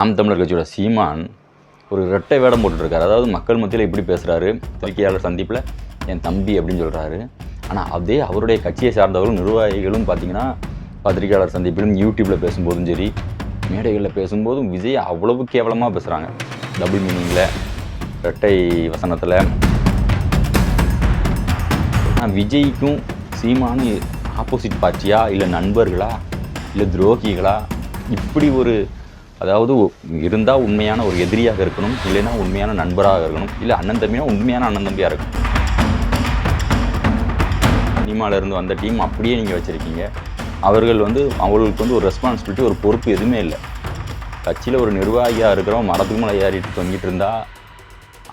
நாம் தமிழர் கட்சியோட சீமான் ஒரு இரட்டை வேடம் போட்டுருக்காரு அதாவது மக்கள் மத்தியில் இப்படி பேசுகிறாரு பத்திரிகையாளர் சந்திப்பில் என் தம்பி அப்படின்னு சொல்கிறாரு ஆனால் அதே அவருடைய கட்சியை சார்ந்தவர்களும் நிர்வாகிகளும் பார்த்தீங்கன்னா பத்திரிகையாளர் சந்திப்பிலும் யூடியூப்பில் பேசும்போதும் சரி மேடைகளில் பேசும்போதும் விஜய் அவ்வளவு கேவலமாக பேசுகிறாங்க டபுள் மீனிங்கில் இரட்டை வசனத்தில். ஆனால் விஜய்க்கும் சீமானு ஆப்போசிட் பார்ட்டியா இல்லை நண்பர்களா இல்லை துரோகிகளா இப்படி ஒரு அதாவது இருந்தால் உண்மையான ஒரு எதிரியாக இருக்கணும் இல்லைன்னா உண்மையான நண்பராக இருக்கணும் இல்லை அண்ணன் தம்பினா உண்மையான அண்ணன் தம்பியாக இருக்கணும். சினிமாவிலேருந்து வந்த டீம் அப்படியே நீங்கள் வச்சுருக்கீங்க. அவர்கள் வந்து அவர்களுக்கு வந்து ஒரு ரெஸ்பான்சிபிலிட்டி ஒரு பொறுப்பு எதுவுமே இல்லை. கட்சியில் ஒரு நிர்வாகியாக இருக்கிறோம் மரத்துக்கு மேலே ஏறிட்டு தொங்கிட்டு இருந்தால்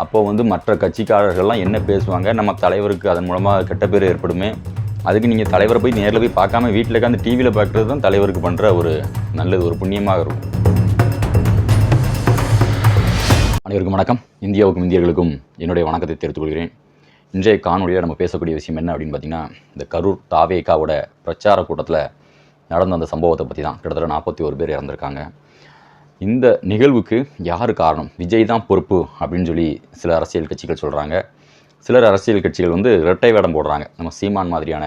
அப்போ வந்து மற்ற கட்சிக்காரர்கள்லாம் என்ன பேசுவாங்க? நம்ம தலைவருக்கு அதன் மூலமாக கெட்ட பேர் ஏற்படுமே. அதுக்கு நீங்கள் தலைவரை போய் நேரில் போய் பார்க்காம வீட்டில் உட்காந்து டிவியில் பார்க்குறது தான் தலைவருக்கு பண்ணுற ஒரு நல்லது ஒரு புண்ணியமாக இருக்கும். அனைவருக்கும் வணக்கம். இந்தியாவுக்கும் இந்தியர்களுக்கும் என்னுடைய வணக்கத்தை தெரிவித்துக் கொள்கிறேன். இன்றைய காணொலியில் நம்ம பேசக்கூடிய விஷயம் என்ன அப்படின்னு பார்த்தீங்கன்னா இந்த கரூர் தாவேகாவோட பிரச்சார கூட்டத்தில் நடந்த அந்த சம்பவத்தை பற்றி தான் கிட்டத்தட்ட நாற்பத்தி ஒரு பேர் இறந்துருக்காங்க. இந்த நிகழ்வுக்கு யார் காரணம்? விஜய் தான் பொறுப்பு அப்படின்னு சொல்லி சில அரசியல் கட்சிகள் சொல்கிறாங்க சிலர் அரசியல் கட்சிகள் வந்து இரட்டை வேடம் போடுறாங்க. நம்ம சீமான் மாதிரியான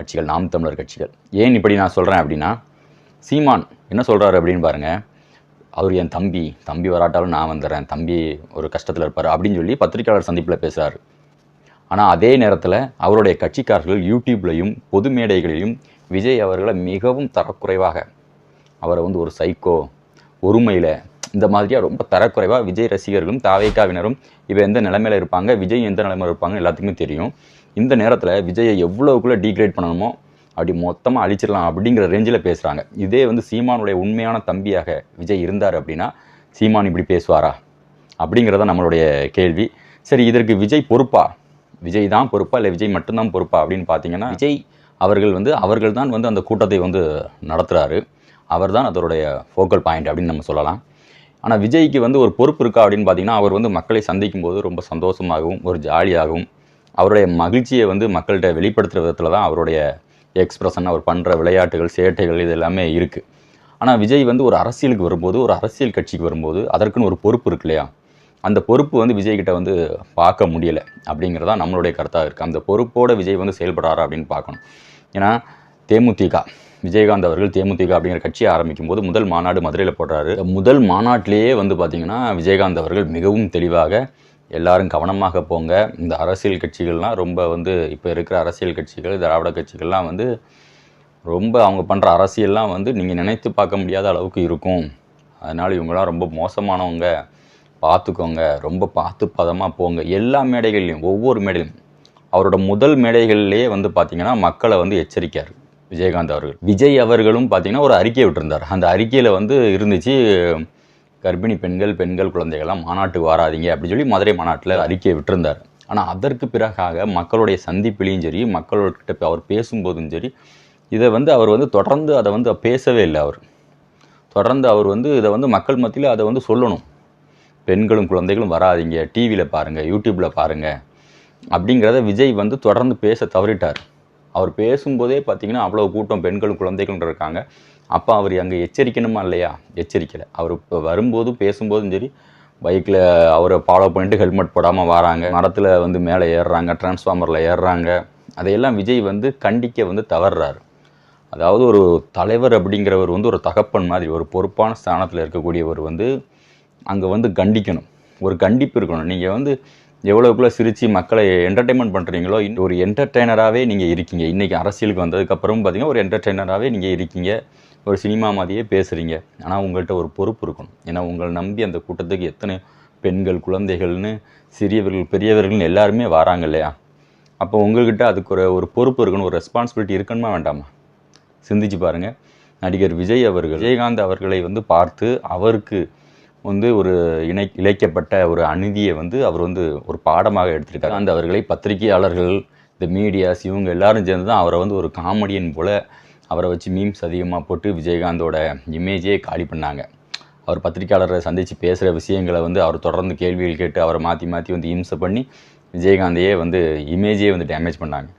கட்சிகள் நாம் தமிழர் கட்சிகள். ஏன் இப்படி நான் சொல்கிறேன் அப்படின்னா சீமான் என்ன சொல்கிறாரு அப்படின்னு பாருங்கள் அவர் என் தம்பி தம்பி வராட்டாலும் நான் வந்துடுறேன் தம்பி ஒரு கஷ்டத்தில் இருப்பார் அப்படின்னு சொல்லி பத்திரிக்கையாளர் சந்திப்பில் பேசுகிறார் ஆனால் அதே நேரத்தில் அவருடைய கட்சிக்காரர்கள் யூடியூப்லேயும் பொது மேடைகளிலும் விஜய் அவர்களை மிகவும் தரக்குறைவாக அவரை வந்து ஒரு சைக்கோ ஒருமையில் இந்த மாதிரியாக ரொம்ப தரக்குறைவாக விஜய் ரசிகர்களும் தாவேக்காவினரும் இவ எந்த நிலைமையில் இருப்பாங்க விஜய் எந்த நிலைமையில் இருப்பாங்க எல்லாத்துக்குமே தெரியும். இந்த நேரத்தில் விஜயை எவ்வளோக்குள்ளே டீக்ரேட் பண்ணணுமோ அப்படி மொத்தமாக அழிச்சிடலாம் அப்படிங்கிற ரேஞ்சில் பேசுகிறாங்க இதே வந்து சீமானுடைய உண்மையான தம்பியாக விஜய் இருந்தார் அப்படின்னா சீமான் இப்படி பேசுவாரா? அப்படிங்கிறத நம்மளுடைய கேள்வி. சரி இதற்கு விஜய் பொறுப்பா? விஜய் தான் பொறுப்பா இல்லை விஜய் மட்டும்தான் பொறுப்பா அப்படின்னு பார்த்தீங்கன்னா விஜய் அவர்கள் வந்து அவர்கள் தான் வந்து அந்த கூட்டத்தை வந்து நடத்துகிறாரு அவர் தான் அதனுடைய ஃபோக்கல் பாயிண்ட் அப்படின்னு நம்ம சொல்லலாம். ஆனால் விஜய்க்கு வந்து ஒரு பொறுப்பு இருக்கா அப்படின்னு பார்த்தீங்கன்னா அவர் வந்து மக்களை சந்திக்கும் போது ரொம்ப சந்தோஷமாகவும் ஒரு ஜாலியாகவும் அவருடைய மகிழ்ச்சியை வந்து மக்கள்கிட்ட வெளிப்படுத்துகிற விதத்தில் தான் அவருடைய எக்ஸ்பிரஷன் அவர் பண்ணுற விளையாட்டுகள் சேட்டைகள் இது எல்லாமே இருக்குது ஆனால் விஜய் வந்து ஒரு அரசியலுக்கு வரும்போது ஒரு அரசியல் கட்சிக்கு வரும்போது அதற்குன்னு ஒரு பொறுப்பு இருக்கு இல்லையா? அந்த பொறுப்பு வந்து விஜய்கிட்ட வந்து பார்க்க முடியலை அப்படிங்கிறதா நம்மளுடைய கருத்தாக இருக்குது அந்த பொறுப்போடு விஜய் வந்து செயல்படுறாரா அப்படின்னு பார்க்கணும். ஏன்னா தேமுதிக விஜயகாந்த் அவர்கள் தேமுதிக அப்படிங்கிற கட்சியை ஆரம்பிக்கும் போது முதல் மாநாடு மதுரையில் போடுறாரு. முதல் மாநாட்டிலேயே வந்து பார்த்தீங்கன்னா விஜயகாந்த் அவர்கள் மிகவும் தெளிவாக எல்லாரும் கவனமாக போங்க. இந்த அரசியல் கட்சிகள்லாம் ரொம்ப வந்து இப்போ இருக்கிற அரசியல் கட்சிகள் திராவிட கட்சிகள்லாம் வந்து ரொம்ப அவங்க பண்ணுற அரசியல்லாம் வந்து நீங்கள் நினைத்து பார்க்க முடியாத அளவுக்கு இருக்கும். அதனால் இவங்களாம் ரொம்ப மோசமானவங்க. பார்த்துக்கோங்க. ரொம்ப பார்த்து பதமாக போங்க. எல்லா மேடைகள்லையும் ஒவ்வொரு மேடையிலும். அவரோட முதல் மேடைகள்லேயே வந்து பார்த்திங்கன்னா மக்களை வந்து எச்சரிக்கார் விஜயகாந்த் அவர்கள். விஜய் அவர்களும் பார்த்திங்கன்னா ஒரு அறிக்கையை விட்டுருந்தார். அந்த அறிக்கையில் வந்து இருந்துச்சு கர்ப்பிணி பெண்கள் பெண்கள் குழந்தைகள்லாம் மாநாட்டுக்கு வராதீங்க அப்படின்னு சொல்லி மதுரை மாநாட்டில் அறிக்கையை விட்டிருந்தார். ஆனால் அதற்கு பிறகாக மக்களுடைய சந்திப்பிலையும் சரி மக்கள்கிட்ட அவர் பேசும்போதும் சரி இதை வந்து அவர் வந்து தொடர்ந்து அதை வந்து பேசவே இல்லை அவர். தொடர்ந்து அவர் வந்து இதை வந்து மக்கள் மத்தியில் அதை வந்து சொல்லணும். பெண்களும் குழந்தைகளும் வராதீங்க டிவியில் பாருங்கள் யூடியூப்பில் பாருங்கள் அப்படிங்கிறத விஜய் வந்து தொடர்ந்து பேச தவறிட்டார். அவர் பேசும்போதே பார்த்தீங்கன்னா அவ்வளோ கூட்டம் பெண்களும் குழந்தைகளும் இருக்காங்க. அப்போ அவர் அங்கே எச்சரிக்கணுமா இல்லையா? எச்சரிக்கலை. அவர் இப்போ வரும்போதும் பேசும்போதும் சரி பைக்கில் அவரை ஃபாலோ பண்ணிட்டு ஹெல்மெட் போடாமல் வராங்க. மரத்தில் வந்து மேலே ஏறுறாங்க டிரான்ஸ்ஃபார்மரில் ஏறுறாங்க. அதையெல்லாம் விஜய் வந்து கண்டிக்க வந்து தவறுறாரு. அதாவது ஒரு தலைவர் அப்படிங்கிறவர் வந்து ஒரு தகப்பன் மாதிரி ஒரு பொறுப்பான ஸ்தானத்தில் இருக்கக்கூடியவர் வந்து அங்கே வந்து கண்டிக்கணும். ஒரு கண்டிப்பு இருக்கணும். நீங்கள் வந்து எவ்வளோக்குள்ளே சிரித்து மக்களை என்டர்டைன்மெண்ட் பண்ணுறீங்களோ ஒரு என்டர்டெய்னராகவே நீங்கள் இருக்கீங்க. இன்றைக்கி அரசியலுக்கு வந்ததுக்கப்புறம் பார்த்தீங்கன்னா ஒரு என்டர்டெய்னராகவே நீங்கள் இருக்கீங்க. ஒரு சினிமா மாதிரியே பேசுகிறீங்க ஆனால் உங்கள்கிட்ட ஒரு பொறுப்பு இருக்கணும். ஏன்னா உங்களை நம்பி அந்த கூட்டத்துக்கு எத்தனை பெண்கள் குழந்தைகள்னு சிறியவர்கள் பெரியவர்கள்னு எல்லாருமே வராங்க இல்லையா? அப்போ உங்கள்கிட்ட அதுக்கு ஒரு ஒரு பொறுப்பு இருக்கணும். ஒரு ரெஸ்பான்சிபிலிட்டி இருக்கணுமா வேண்டாமா? சிந்திச்சு பாருங்கள் நடிகர் விஜய் அவர்கள் விஜயகாந்த் அவர்களை வந்து பார்த்து அவருக்கு வந்து ஒரு இணை இழைக்கப்பட்ட ஒரு அநீதியை வந்து அவர் வந்து ஒரு பாடமாக எடுத்திருக்காரு. அந்த அவர்களை பத்திரிகையாளர்கள் இந்த மீடியாஸ் இவங்க எல்லாரும் சேர்ந்து தான் அவரை வந்து ஒரு காமெடியன் போல் அவரை வச்சு மீம்ஸ் அதிகமாக போட்டு விஜயகாந்தோட இமேஜே காலி பண்ணாங்க. அவர் பத்திரிக்கையாளரை சந்தித்து பேசுகிற விஷயங்களை வந்து அவர் தொடர்ந்து கேள்விகள் கேட்டு அவரை மாற்றி மாற்றி வந்து இம்சை பண்ணி விஜயகாந்தையே வந்து இமேஜே வந்து டேமேஜ் பண்ணாங்க.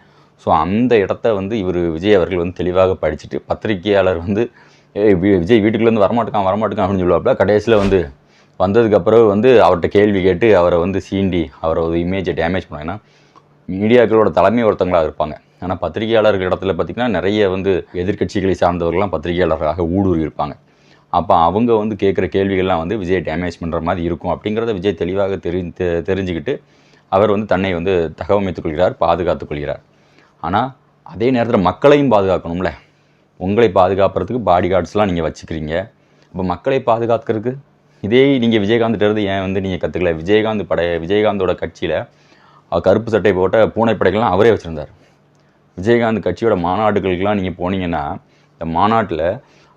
ஸோ அந்த இடத்த வந்து இவர் விஜய் அவர்கள் வந்து தெளிவாக படிச்சுட்டு பத்திரிகையாளர் வந்து ஏய் வி- விஜய் வீட்டுக்குள்ளேருந்து வரமாட்டேக்கான் வரமாட்டேக்கான் அப்படின்னு சொல்லுவாப்புல. கடைசியில் வந்து வந்ததுக்கப்புறம் வந்து அவர்கிட்ட கேள்வி கேட்டு அவரை வந்து சீண்டி அவரை ஒரு இமேஜை டேமேஜ் பண்ணாங்கன்னா மீடியாக்களோட தலைமை ஒருத்தங்களாக இருப்பாங்க. ஆனால் பத்திரிகையாளர்கள் இடத்துல பார்த்திங்கன்னா நிறைய வந்து எதிர்க்கட்சிகளை சார்ந்தவர்கள்லாம் பத்திரிகையாளர்களாக ஊடுருவி இருப்பாங்க. அப்போ அவங்க வந்து கேட்குற கேள்விகள்லாம் வந்து விஜய் டேமேஜ் பண்ணுற மாதிரி இருக்கும் அப்படிங்கிறத விஜய் தெளிவாக தெரி தெரிஞ்சுக்கிட்டு அவர் வந்து தன்னை வந்து தகவமைத்துக் கொள்கிறார் பாதுகாத்துக் கொள்கிறார். ஆனால் அதே நேரத்தில் மக்களையும் பாதுகாக்கணும்ல. உங்களை பாதுகாப்புறதுக்கு பாடி கார்ட்ஸ்லாம் நீங்கள் வச்சுக்கிறீங்க. இப்போ மக்களை பாதுகாக்கிறதுக்கு இதே நீங்கள் விஜயகாந்த் இருந்து ஏன் வந்து நீங்கள் கற்றுக்கல விஜயகாந்த் படைய விஜயகாந்தோட கட்சியில் கருப்பு சட்டை போட்ட பூனைப்படைகள்லாம் அவரே வச்சுருந்தார். விஜயகாந்த் கட்சியோட மாநாடுகளுக்கெல்லாம் நீங்கள் போனீங்கன்னா இந்த மாநாட்டில்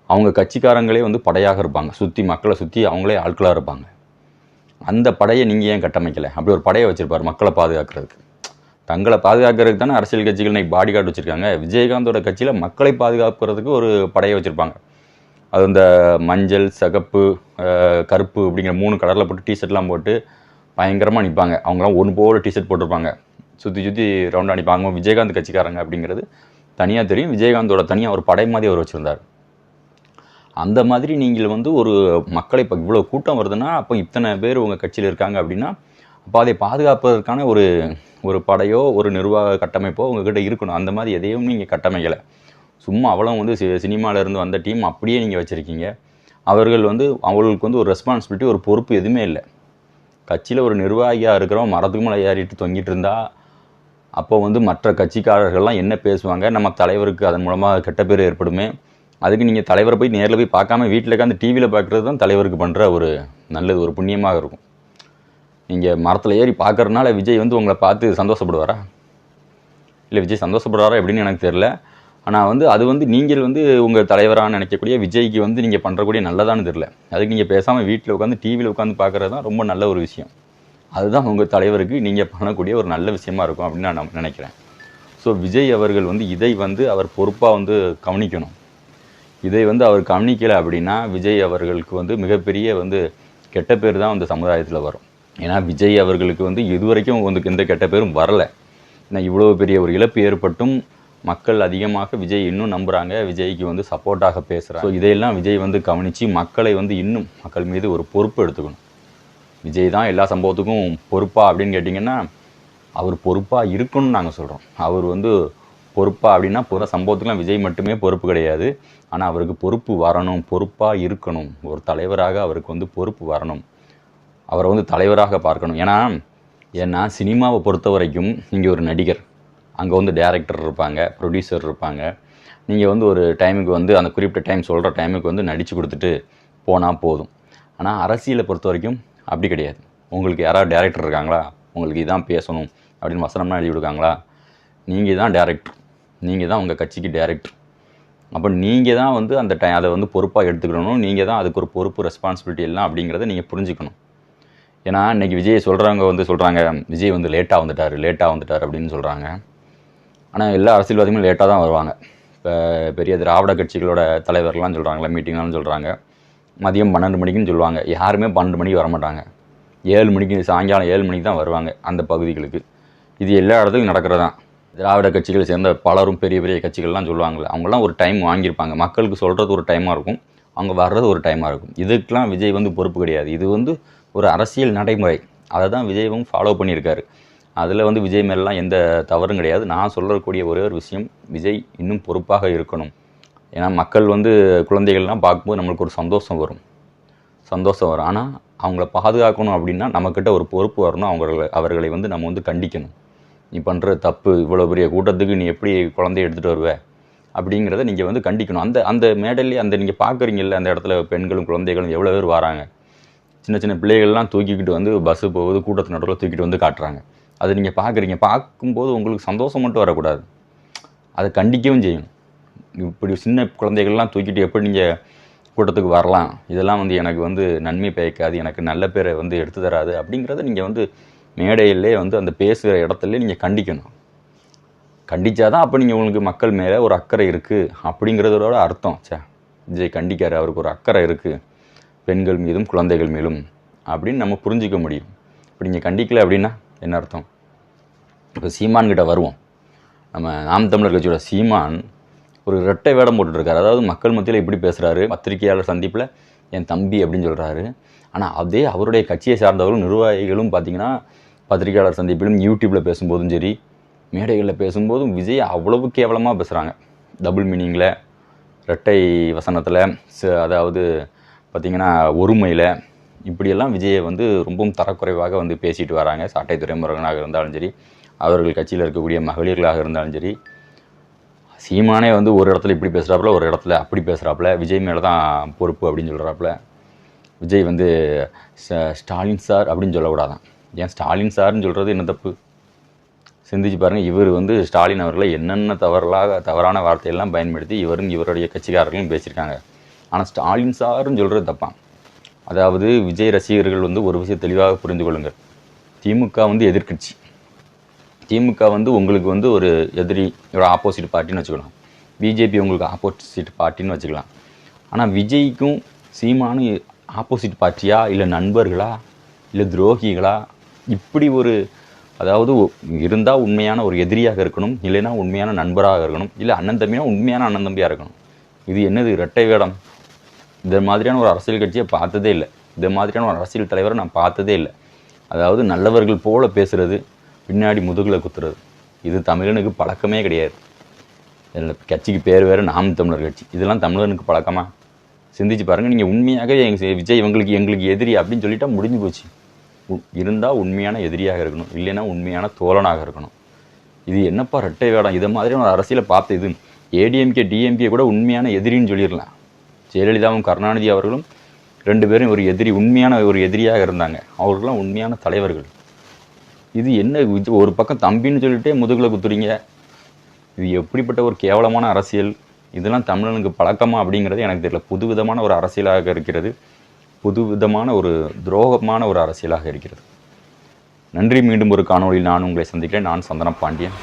அவங்க கட்சிக்காரங்களே வந்து படையாக இருப்பாங்க. சுற்றி மக்களை சுற்றி அவங்களே ஆட்களாக இருப்பாங்க. அந்த படையை நீங்கள் ஏன் கட்டமைக்கலை? அப்படி ஒரு படையை வச்சுருப்பார் மக்களை பாதுகாக்கிறதுக்கு. தங்களை பாதுகாக்கிறதுக்கு தானே அரசியல் கட்சிகள் இன்னைக்கு பாடி கார்டு வச்சுருக்காங்க. விஜயகாந்தோட கட்சியில் மக்களை பாதுகாக்கிறதுக்கு ஒரு படையை வச்சுருப்பாங்க. அது இந்த மஞ்சள் சிகப்பு கருப்பு அப்படிங்கிற மூணு கலரில் போட்டு டிஷர்ட்லாம் போட்டு பயங்கரமாக நிற்பாங்க அவங்களாம் ஒன்று போல டிஷர்ட் போட்டிருப்பாங்க. சுற்றி சுற்றி ரவுண்டாக நிற்பாங்க விஜயகாந்த் கட்சிக்காரங்க அப்படிங்கிறது தனியாக தெரியும். விஜயகாந்தோட தனியாக ஒரு படை மாதிரி அவர் வச்சுருந்தார். அந்த மாதிரி நீங்கள் வந்து ஒரு மக்களை இப்போ இவ்வளோ கூட்டம் வருதுன்னா அப்போ இத்தனை பேர் உங்கள் கட்சியில் இருக்காங்க அப்படின்னா அப்போ அதை பாதுகாப்பதற்கான ஒரு ஒரு படையோ ஒரு நிர்வாக கட்டமைப்போ உங்ககிட்ட இருக்கணும். அந்த மாதிரி எதையும் நீங்கள் கட்டமைக்கலை. சும்மா அவ்வளோ வந்து சி இருந்து வந்த டீம் அப்படியே நீங்கள் வச்சுருக்கீங்க. அவர்கள் வந்து அவங்களுக்கு வந்து ஒரு ரெஸ்பான்சிபிலிட்டி ஒரு பொறுப்பு எதுவுமே இல்லை. கட்சியில் ஒரு நிர்வாகியாக இருக்கிறவன் மரத்துக்கு மேலே ஏறிட்டு தொங்கிட்டு இருந்தா அப்போ வந்து மற்ற கட்சிக்காரர்கள்லாம் என்ன பேசுவாங்க? நம்ம தலைவருக்கு அதன் மூலமாக கெட்ட பேர் ஏற்படுமே. அதுக்கு நீங்கள் தலைவரை போய் நேரில் போய் பார்க்காம வீட்டில் உட்காந்து டிவியில் பார்க்குறது தான் தலைவருக்கு பண்ணுற ஒரு நல்லது ஒரு புண்ணியமாக இருக்கும். நீங்கள் மரத்தில் ஏறி பார்க்குறதுனால விஜய் வந்து உங்களை பார்த்து சந்தோஷப்படுவாரா? இல்லை விஜய் சந்தோஷப்படுறாரா எப்படின்னு எனக்கு தெரில ஆனால் வந்து அது வந்து நீங்கள் வந்து உங்கள் தலைவராக நினைக்கக்கூடிய விஜய்க்கு வந்து நீங்கள் பண்ணுறக்கூடிய நல்லதான்னு தெரில அதுக்கு நீங்கள் பேசாமல் வீட்டில் உட்காந்து டிவியில் உட்காந்து பார்க்குறது தான் ரொம்ப நல்ல ஒரு விஷயம். அதுதான் உங்கள் தலைவருக்கு நீங்கள் பண்ணக்கூடிய ஒரு நல்ல விஷயமா இருக்கும் அப்படின்னு நான் நினைக்கிறேன். ஸோ விஜய் அவர்கள் வந்து இதை வந்து அவர் பொறுப்பாக வந்து கவனிக்கணும். இதை வந்து அவர் கவனிக்கலை அப்படின்னா விஜய் அவர்களுக்கு வந்து மிகப்பெரிய வந்து கெட்ட பேர் தான் வந்து சமுதாயத்தில் வரும். ஏன்னா விஜய் அவர்களுக்கு வந்து இதுவரைக்கும் வந்து எந்த கெட்ட பேரும் வரல. ஏன்னா இவ்வளோ பெரிய ஒரு இழப்பு ஏற்பட்டும் மக்கள் அதிகமாக விஜய் இன்னும் நம்புகிறாங்க விஜய்க்கு வந்து சப்போர்ட்டாக பேசுகிறாங்க ஸோ இதையெல்லாம் விஜய் வந்து கவனித்து மக்களை வந்து இன்னும் மக்கள் மீது ஒரு பொறுப்பு எடுத்துக்கணும். விஜய் தான் எல்லா சம்பவத்துக்கும் பொறுப்பா அப்படின்னு கேட்டிங்கன்னா அவர் பொறுப்பாக இருக்கணும்னு நாங்கள் சொல்கிறோம் அவர் வந்து பொறுப்பா அப்படின்னா புற சம்பவத்துக்குலாம் விஜய் மட்டுமே பொறுப்பு கிடையாது. ஆனால் அவருக்கு பொறுப்பு வரணும் பொறுப்பாக இருக்கணும். ஒரு தலைவராக அவருக்கு வந்து பொறுப்பு வரணும். அவரை வந்து தலைவராக பார்க்கணும். ஏன்னா ஏன்னா சினிமாவை பொறுத்த வரைக்கும் நீங்கள் ஒரு நடிகர். அங்கே வந்து டேரக்டர் இருப்பாங்க ப்ரொடியூசர் இருப்பாங்க. நீங்கள் வந்து ஒரு டைமுக்கு வந்து அந்த குறிப்பிட்ட டைம் சொல்கிற டைமுக்கு வந்து நடித்து கொடுத்துட்டு போனால் போதும். ஆனால் அரசியலை பொறுத்த வரைக்கும் அப்படி கிடையாது. உங்களுக்கு யாராவது டேரக்டர் இருக்காங்களா? உங்களுக்கு இதான் பேசணும் அப்படின்னு வசனம்னா எழுதி கொடுக்காங்களா? நீங்கள் தான் டேரக்டர் நீங்கள் தான் உங்கள் கட்சிக்கு டேரக்டர் அப்போ நீங்கள் தான் வந்து அந்த டை அதை வந்து பொறுப்பாக எடுத்துக்கணும். நீங்கள் தான் அதுக்கு ஒரு பொறுப்பு ரெஸ்பான்சிபிலிட்டி எல்லாம் அப்படிங்கிறத நீங்கள் புரிஞ்சுக்கணும். ஏன்னா இன்றைக்கி விஜய் சொல்கிறவங்க வந்து சொல்கிறாங்க விஜய் வந்து லேட்டாக வந்துட்டார் லேட்டாக வந்துட்டார் அப்படின்னு சொல்கிறாங்க ஆனால் எல்லா அரசியல்வாதிகளும் லேட்டாக தான் வருவாங்க. இப்போ பெரிய திராவிட கட்சிகளோட தலைவர்லாம் சொல்கிறாங்களே மீட்டிங்லாம் சொல்கிறாங்க மதியம் பன்னெண்டு மணிக்குன்னு சொல்லுவாங்க. யாருமே பன்னெண்டு மணிக்கு வர மாட்டாங்க ஏழு மணிக்கு சாயங்காலம் ஏழு மணிக்கு தான் வருவாங்க அந்த பகுதிகளுக்கு. இது எல்லா இடத்துக்கும் நடக்கிறது தான் திராவிட கட்சிகள் சேர்ந்த பலரும் பெரிய பெரிய கட்சிகள்லாம் சொல்லுவாங்கள்ல அவங்களாம் ஒரு டைம் வாங்கியிருப்பாங்க. மக்களுக்கு சொல்கிறது ஒரு டைமாக இருக்கும். அவங்க வர்றது ஒரு டைமாக இருக்கும். இதுக்கெலாம் விஜய் வந்து பொறுப்பு கிடையாது. இது வந்து ஒரு அரசியல் நடைமுறை. அதை தான் விஜயவும் ஃபாலோ பண்ணியிருக்காரு. அதில் வந்து விஜய் மேலாம் எந்த தவறும் கிடையாது. நான் சொல்லக்கூடிய ஒரே ஒரு விஷயம் விஜய் இன்னும் பொறுப்பாக இருக்கணும். ஏன்னா மக்கள் வந்து குழந்தைகள்லாம் பார்க்கும்போது நம்மளுக்கு ஒரு சந்தோஷம் வரும். சந்தோஷம் வரும். ஆனால் அவங்கள பாதுகாக்கணும் அப்படின்னா நம்மக்கிட்ட ஒரு பொறுப்பு வரணும். அவங்களை அவர்களை வந்து நம்ம வந்து கண்டிக்கணும். நீ பண்ணுற தப்பு இவ்வளோ பெரிய கூட்டத்துக்கு நீ எப்படி குழந்தைய எடுத்துகிட்டு வருவ? அப்படிங்கிறத நீங்கள் வந்து கண்டிக்கணும். அந்த அந்த மேடல்லே அந்த நீங்கள் பார்க்குறீங்கல்ல அந்த இடத்துல பெண்களும் குழந்தைகளும் எவ்வளோ பேர் வராங்க? சின்ன சின்ன பிள்ளைகள்லாம் தூக்கிக்கிட்டு வந்து பஸ்ஸு போகுது கூட்டத்து நடுவில் தூக்கிட்டு வந்து காட்டுறாங்க. அது நீங்கள் பார்க்குறீங்க பார்க்கும்போது உங்களுக்கு சந்தோஷம் மட்டும் வரக்கூடாது. அதை கண்டிக்கவும் செய்யும். இப்படி சின்ன குழந்தைகள்லாம் தூக்கிட்டு எப்படி நீங்கள் கூட்டத்துக்கு வரலாம்? இதெல்லாம் வந்து எனக்கு வந்து நன்மை பயக்காது எனக்கு நல்ல பேரை வந்து எடுத்து தராது அப்படிங்கிறத நீங்கள் வந்து மேடையிலே வந்து அந்த பேசுகிற இடத்துல நீங்கள் கண்டிக்கணும். கண்டிச்சாதான் அப்போ நீங்கள் உங்களுக்கு மக்கள் மேலே ஒரு அக்கறை இருக்குது அப்படிங்கிறதோட அர்த்தம். சே விஜய் கண்டிக்காரு அவருக்கு ஒரு அக்கறை இருக்குது பெண்கள் மீதும் குழந்தைகள் மீதும் அப்படின்னு நம்ம புரிஞ்சிக்க முடியும். இப்படி நீங்கள் கண்டிக்கல அப்படின்னா என்ன அர்த்தம்? இப்போ சீமான்கிட்ட வருவோம். நம்ம நாம் தமிழர் கட்சியோட சீமான் ஒரு ரெட்டை வேடம் போட்டுட்ருக்காரு. அதாவது மக்கள் மத்தியில் இப்படி பேசுகிறாரு பத்திரிகையாளர் சந்திப்பில் என் தம்பி அப்படின்னு சொல்கிறாரு ஆனால் அதே அவருடைய கட்சியை சார்ந்தவர்களும் நிர்வாகிகளும் பார்த்தீங்கன்னா பத்திரிகையாளர் சந்திப்பிலும் யூடியூப்பில் பேசும்போதும் சரி மேடைகளில் பேசும்போதும் விஜய் அவ்வளவு கேவலமாக பேசுகிறாங்க டபுள் மீனிங்கில் இரட்டை வசனத்தில் அதாவது பார்த்திங்கன்னா ஒருமையில் இப்படியெல்லாம் விஜயை வந்து ரொம்பவும் தரக்குறைவாக வந்து பேசிட்டு வராங்க. சாட்டை துறைமுருகனாக இருந்தாலும் சரி அவர்கள் கட்சியில் இருக்கக்கூடிய மகளிர்களாக இருந்தாலும் சரி சீமானே வந்து ஒரு இடத்துல இப்படி பேசுகிறாப்புல ஒரு இடத்துல அப்படி பேசுகிறாப்புல விஜய் மேலே தான் பொறுப்பு அப்படின்னு சொல்கிறாப்புல விஜய் வந்து ஸ்டாலின் சார் அப்படின்னு சொல்லக்கூடாதான். ஏன் ஸ்டாலின் சார்னு சொல்கிறது என்ன தப்பு? சிந்திச்சு பாருங்கள் இவர் வந்து ஸ்டாலின் அவர்களை என்னென்ன தவறலாக தவறான வார்த்தையெல்லாம் பயன்படுத்தி இவரும் இவருடைய கட்சிக்காரர்களும் பேசியிருக்காங்க. ஆனால் ஸ்டாலின் சார்னு சொல்கிறது தப்பான் அதாவது விஜய் ரசிகர்கள் வந்து ஒரு விஷயம் தெளிவாக புரிந்து கொள்ளுங்கள். திமுக வந்து எதிர்க்கட்சி. திமுக வந்து உங்களுக்கு வந்து ஒரு எதிரி ஒரு ஆப்போசிட் பார்ட்டின்னு வச்சுக்கலாம். பிஜேபி உங்களுக்கு ஆப்போசிட் பார்ட்டின்னு வச்சுக்கலாம். ஆனால் விஜய்க்கும் சீமானும் ஆப்போசிட் பார்ட்டியா இல்லை நண்பர்களா இல்லை துரோகிகளா? இப்படி ஒரு அதாவது இருந்தால் உண்மையான ஒரு எதிரியாக இருக்கணும் இல்லைன்னா உண்மையான நண்பராக இருக்கணும் இல்லை அண்ணன் தம்பினா உண்மையான அண்ணன் தம்பியாக இருக்கணும். இது என்னது இரட்டை வேடம்? இந்த மாதிரியான ஒரு அரசியல் கட்சியை பார்த்ததே இல்லை. இந்த மாதிரியான ஒரு அரசியல் தலைவரை நான் பார்த்ததே இல்லை. அதாவது நல்லவர்கள் போல பேசுகிறது பின்னாடி முதுகில் குத்துறது. இது தமிழனுக்கு பழக்கமே கிடையாது. இதில் கட்சிக்கு பேர் வேறு நாம் தமிழர் கட்சி. இதெல்லாம் தமிழனுக்கு பழக்கமா? சிந்திச்சு பாருங்கள் நீங்கள் உண்மையாகவே எங்கள் விஜய் இவங்களுக்கு எங்களுக்கு எதிரி அப்படின்னு சொல்லிட்டா முடிஞ்சு போச்சு. இருந்தால் உண்மையான எதிரியாக இருக்கணும். இல்லைன்னா உண்மையான தோழனாக இருக்கணும். இது என்னப்பா ரெட்டை வேடம்? இதை மாதிரியான ஒரு அரசியலை பார்த்து இது ஏடிஎம்கே டிஎம்கே கூட உண்மையான எதிரின்னு சொல்லிடலாம். ஜெயலலிதாவும் கருணாநிதி அவர்களும் ரெண்டு பேரும் ஒரு எதிரி உண்மையான ஒரு எதிரியாக இருந்தாங்க. அவர்களெலாம் உண்மையான தலைவர்கள். இது என்ன இது ஒரு பக்கம் தம்பின்னு சொல்லிட்டே முதுகில் குத்துறீங்க. இது எப்படிப்பட்ட ஒரு கேவலமான அரசியல்? இதெல்லாம் தமிழனுக்கு பழக்கமா அப்படிங்கிறது எனக்கு தெரியல. புதுவிதமான ஒரு அரசியலாக இருக்கிறது. புதுவிதமான ஒரு துரோகமான ஒரு அரசியலாக இருக்கிறது. நன்றி. மீண்டும் ஒரு காணொலியில் நான் உங்களை சந்திக்கிறேன். நான் சந்தன பாண்டியன்.